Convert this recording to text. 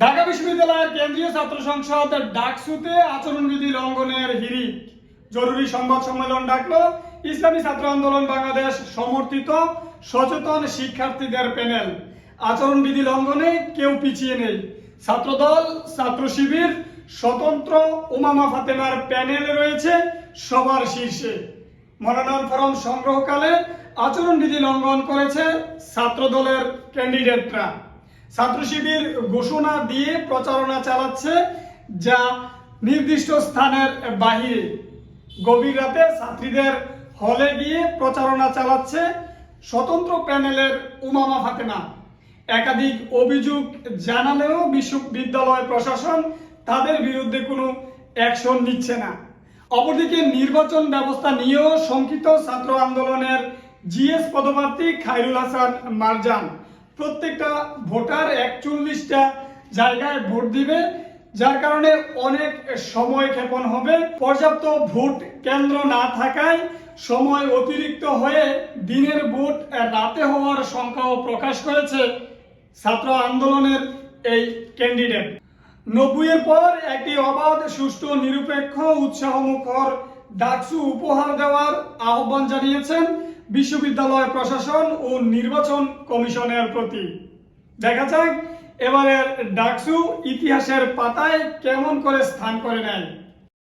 ঢাকা বিশ্ববিদ্যালয়ের কেন্দ্রীয় ছাত্র সংসদ ডাকসুতে আচরণবিধি লঙ্ঘনের হিরিক জরুরি সংবাদ সম্মেলন ডাকলো। ইসলামী ছাত্র আন্দোলন বাংলাদেশ সমর্থিত সচেতন শিক্ষার্থীদের প্যানেল। আচরণবিধি লঙ্ঘনে কেউ পিছিয়ে নেই। ছাত্রদল, ছাত্র শিবির, স্বতন্ত্র উমামা ফাতেমার প্যানেল রয়েছে সবার শীর্ষে। মনোনয়ন ফরম সংগ্রহকালে আচরণবিধি লঙ্ঘন করেছে ছাত্রদলের ক্যান্ডিডেটরা। ছাত্র শিবির ঘোষণা দিয়ে প্রচারণা চালাচ্ছে যা নির্দিষ্ট স্থানের বাহিরে। গভীর রাতে ছাত্রীদের হলে গিয়ে প্রচারণা চালাচ্ছে স্বতন্ত্র প্যানেলের উমামা ফাতেমা। একাধিক অভিযোগ জানালেও বিশ্ববিদ্যালয় প্রশাসন তাদের বিরুদ্ধে কোনো অ্যাকশন নিচ্ছে না। অপরদিকে নির্বাচন ব্যবস্থা নিয়েও শঙ্কিত ছাত্র আন্দোলনের জিএস পদপ্রার্থী খায়রুল হাসান মারজান। প্রত্যেকটা ভোটার একচল্লিশটা জায়গায় ভোট দিবে, যার কারণে অনেক সময় ক্ষেপণ হবে। পর্যাপ্ত ভোট কেন্দ্র না থাকায় সময় অতিরিক্ত হয়ে দিনের ভোট রাতে হওয়ার সংখ্যাও প্রকাশ করেছে ছাত্র আন্দোলনের এই ক্যান্ডিডেট নব্বইয়ের পর একটি অবাধ, সুষ্ঠু, নিরপেক্ষ, উৎসাহমুখর ডাকসু উপহার দেওয়ার আহ্বান জানিয়েছেন বিশ্ববিদ্যালয় প্রশাসন ও নির্বাচন কমিশনের প্রতি। দেখা যাক, এবারের ডাকসু ইতিহাসের পাতায় কেমন করে স্থান করে নেয়।